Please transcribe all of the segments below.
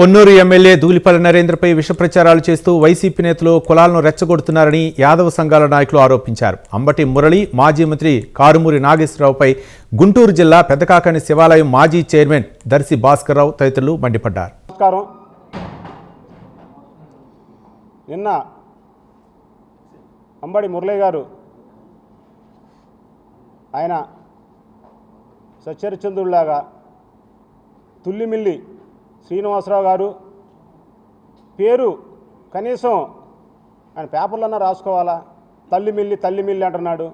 Ponnuru MLA ధూళిపల్లి నరేంద్రపై విష ప్రచారాలు చేస్తూ వైసీపీ నేతలు కులాలను రెచ్చగొడుతున్నారని యాదవ సంఘాల నాయకులు ఆరోపించారు. అంబటి మురళి మాజీ మంత్రి కారుమూరి నాగేశ్వరరావుపై గుంటూరు జిల్లా పెద్దకాకని శివాలయం మాజీ చైర్మన్ దర్శి భాస్కర్రావు తదితరులు మండిపడ్డారు. నమస్కారం. నిన్న అంబడి మురళి గారు ఆయన సచ్చరిచంద్రుడిలాగా తుల్లిమిల్లి శ్రీనివాసరావు గారు పేరు కనీసం ఆయన పేపర్లన్నా రాసుకోవాలా? తల్లిమిల్లి తల్లిమిల్లి అంటున్నాడు.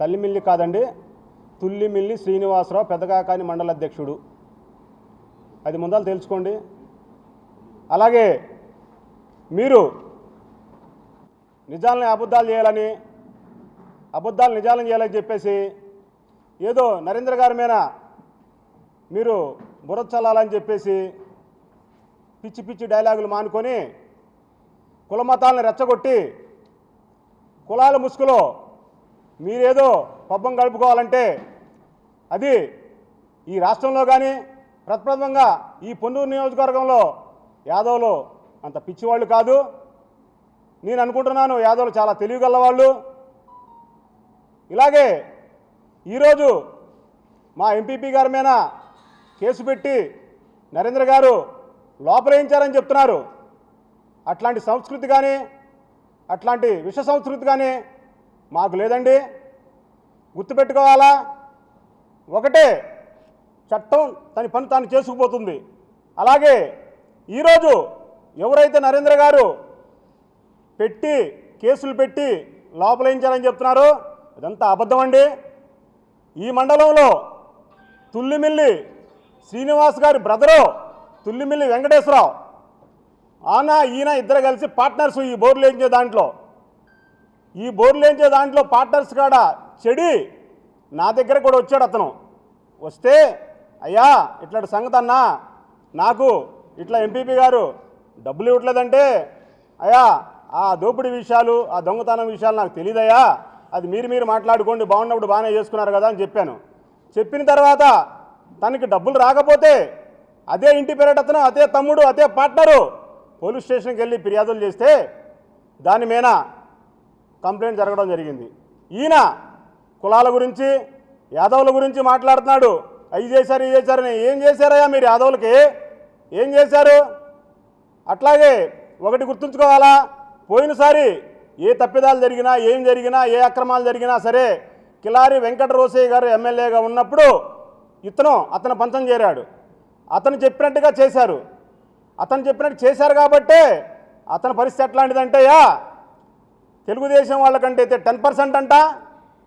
తల్లిమిల్లి కాదండి తుల్లిమిల్లి శ్రీనివాసరావు పెద్దకాకాని మండల అధ్యక్షుడు. అది ముందాలు తెలుసుకోండి. అలాగే మీరు నిజాలని అబద్ధాలు చేయాలని అబద్ధాలు నిజాలను చేయాలని చెప్పేసి ఏదో నరేంద్ర గారి మీద మీరు బుర్ర చల్లాలని చెప్పేసి పిచ్చి పిచ్చి డైలాగులు మానుకొని కులమతాలను రెచ్చగొట్టి కులాల ముసుగులో మీరేదో పబ్బం గడుపుకోవాలంటే అది ఈ రాష్ట్రంలో కానీ ప్రప్రథమంగా ఈ పొన్నూరు నియోజకవర్గంలో యాదవులు అంత పిచ్చివాళ్ళు కాదు. నేను అనుకుంటున్నాను యాదవులు చాలా తెలివిగలవాళ్ళు ఇలాగే ఈరోజు మా ఎంపీపీ గారి మీద కేసు పెట్టి నరేంద్ర గారు లోపలేయించారని చెప్తున్నారు. అట్లాంటి సంస్కృతి కానీ అట్లాంటి విష సంస్కృతి కానీ మాకు లేదండి. గుర్తుపెట్టుకోవాలా? ఒకటే చట్టం తన పని తాను చేసుకుపోతుంది. అలాగే ఈరోజు ఎవరైతే నరేంద్ర గారు పెట్టి కేసులు పెట్టి లోపలేయించారని చెప్తున్నారో అదంతా అబద్ధం అండి ఈ మండలంలో తుల్లిమిల్లి శ్రీనివాస్ గారి బ్రదరు తుల్లిమిల్లి వెంకటేశ్వరరావు. ఆన ఈయన ఇద్దరు కలిసి పార్ట్నర్స్ ఈ బోర్లు వేయించే దాంట్లో? ఈ బోర్లు వేయించే దాంట్లో పార్ట్నర్స్ కాడ చెడి నా దగ్గర కూడా వచ్చాడు అతను. వస్తే అయ్యా ఇట్లాంటి సంగతి అన్నా నాకు ఇట్లా ఎంపీపీ గారు డబ్బులు ఇవ్వట్లేదంటే అయ్యా ఆ దోపిడీ విషయాలు ఆ దొంగతనం విషయాలు నాకు తెలియదయ్యా అది మీరు మీరు మాట్లాడుకోండి బాగున్నప్పుడు బాగానే చేసుకున్నారు కదా అని చెప్పాను. చెప్పిన తర్వాత తనకి డబ్బులు రాకపోతే అదే ఇంటి పేరేట అతను అదే తమ్ముడు అదే పార్ట్నరు పోలీస్ స్టేషన్కి వెళ్ళి ఫిర్యాదులు చేస్తే దాని మీద కంప్లైంట్ జరగడం జరిగింది. ఈయన కులాల గురించి యాదవుల గురించి మాట్లాడుతున్నాడు. అవి చేశారు ఇది చేశారని ఏం చేశారయ్యా మీరు యాదవులకి? ఏం చేశారు? అట్లాగే ఒకటి గుర్తుంచుకోవాలా? పోయినసారి ఏ తప్పిదాలు జరిగినా ఏం జరిగినా ఏ అక్రమాలు జరిగినా సరే కిలారి వెంకట రోసయ్య గారు ఎమ్మెల్యేగా ఉన్నప్పుడు ఇతను అతను పంచం చేరాడు. అతను చెప్పినట్టుగా చేశారు. అతను చెప్పినట్టు చేశారు కాబట్టే అతని పరిస్థితి ఎట్లాంటిదంటే యా తెలుగుదేశం వాళ్ళకంటే అయితే టెన్ పర్సెంట్ అంట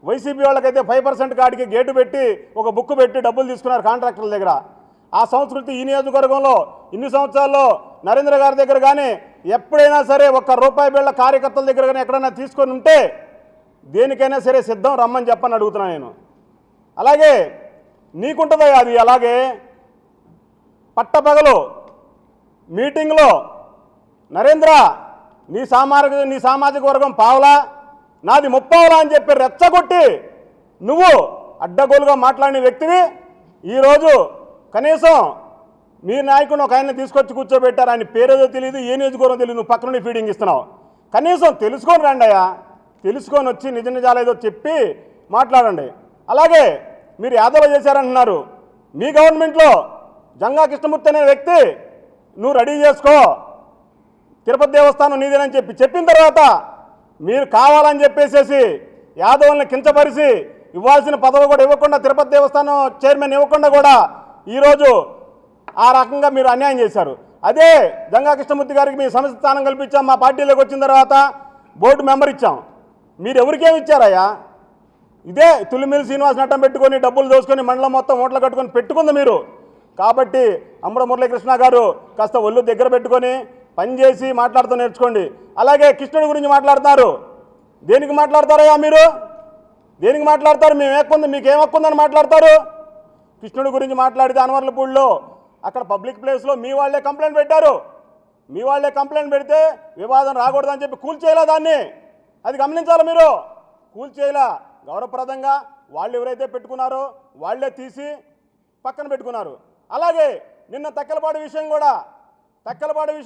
వైసీపీ వాళ్ళకైతే ఫైవ్ పర్సెంట్ కాడికి గేటు పెట్టి ఒక బుక్ పెట్టి డబ్బులు తీసుకున్నారు కాంట్రాక్టర్ల దగ్గర. ఆ సంస్కృతి ఈ నియోజకవర్గంలో ఇన్ని సంవత్సరాల్లో నరేంద్ర గారి దగ్గర కానీ ఎప్పుడైనా సరే ఒక్క రూపాయి బిళ్ళ కార్యకర్తల దగ్గర కానీ ఎక్కడైనా తీసుకొని ఉంటే దేనికైనా సరే సిద్ధం రమ్మని చెప్పని అడుగుతున్నాను నేను. అలాగే నీకుంటుందా అది. అలాగే పట్టపగలు మీటింగ్లో నరేంద్ర నీ సామాజిక నీ సామాజిక వర్గం పావలా? నాది ముప్పావులా అని చెప్పి రెచ్చగొట్టి నువ్వు అడ్డగోలుగా మాట్లాడిన వ్యక్తివి. ఈరోజు కనీసం మీ నాయకుడు ఒక ఆయన తీసుకొచ్చి కూర్చోబెట్టారు. ఆయన పేరేదో తెలియదు ఏ నియోజకవర్గం తెలియదు నువ్వు పక్కనుండి ఫీడింగ్ ఇస్తున్నావు. కనీసం తెలుసుకొని రండి అయ్యా. తెలుసుకొని వచ్చి నిజ నిజాలేదో చెప్పి మాట్లాడండి. అలాగే మీరు యాదవ చేశారంటున్నారు. మీ గవర్నమెంట్లో జంగా కృష్ణమూర్తి అనే వ్యక్తి నువ్వు రెడీ చేసుకో. తిరుపతి దేవస్థానం నీదేనని చెప్పి చెప్పిన తర్వాత మీరు కావాలని చెప్పేసేసి యాదవుల్ని కించపరిచి ఇవ్వాల్సిన పదవి కూడా ఇవ్వకుండా తిరుపతి దేవస్థానం చైర్మన్ ఇవ్వకుండా కూడా ఈరోజు ఆ రకంగా మీరు అన్యాయం చేశారు. అదే గంగా కృష్ణమూర్తి గారికి మీ సమస్య స్థానం కల్పించాం మా పార్టీలోకి వచ్చిన తర్వాత బోర్డు మెంబర్ ఇచ్చాం. మీరు ఎవరికేమి ఇచ్చారయ్యా? ఇదే తులిమిలి శ్రీనివాస్ నట్టం పెట్టుకొని డబ్బులు దోసుకొని మండలం మొత్తం ఓట్లు కట్టుకొని పెట్టుకుంది మీరు. కాబట్టి అమ్మడ మురళీకృష్ణ గారు కాస్త ఒళ్ళు దగ్గర పెట్టుకొని పని చేసి మాట్లాడుతూ నేర్చుకోండి. అలాగే కృష్ణుడి గురించి మాట్లాడతారు. దేనికి మాట్లాడతారయ్యా మీరు? దేనికి మాట్లాడతారు? మేము ఏక్కుంది మీకు ఏం మాట్లాడతారు? కృష్ణుడి గురించి మాట్లాడితే అనవర్లపూడిలో అక్కడ పబ్లిక్ ప్లేస్లో మీ వాళ్ళే కంప్లైంట్ పెట్టారు. మీ వాళ్ళే కంప్లైంట్ పెడితే వివాదం రాకూడదని చెప్పి కూల్చేయలే దాన్ని? అది గమనించాలి మీరు? కూల్చేయలే? గౌరవప్రదంగా వాళ్ళు ఎవరైతే పెట్టుకున్నారో వాళ్ళే తీసి పక్కన పెట్టుకున్నారు. అలాగే నిన్న తక్కలపాడు విషయం కూడా తక్కలపాడు విషయం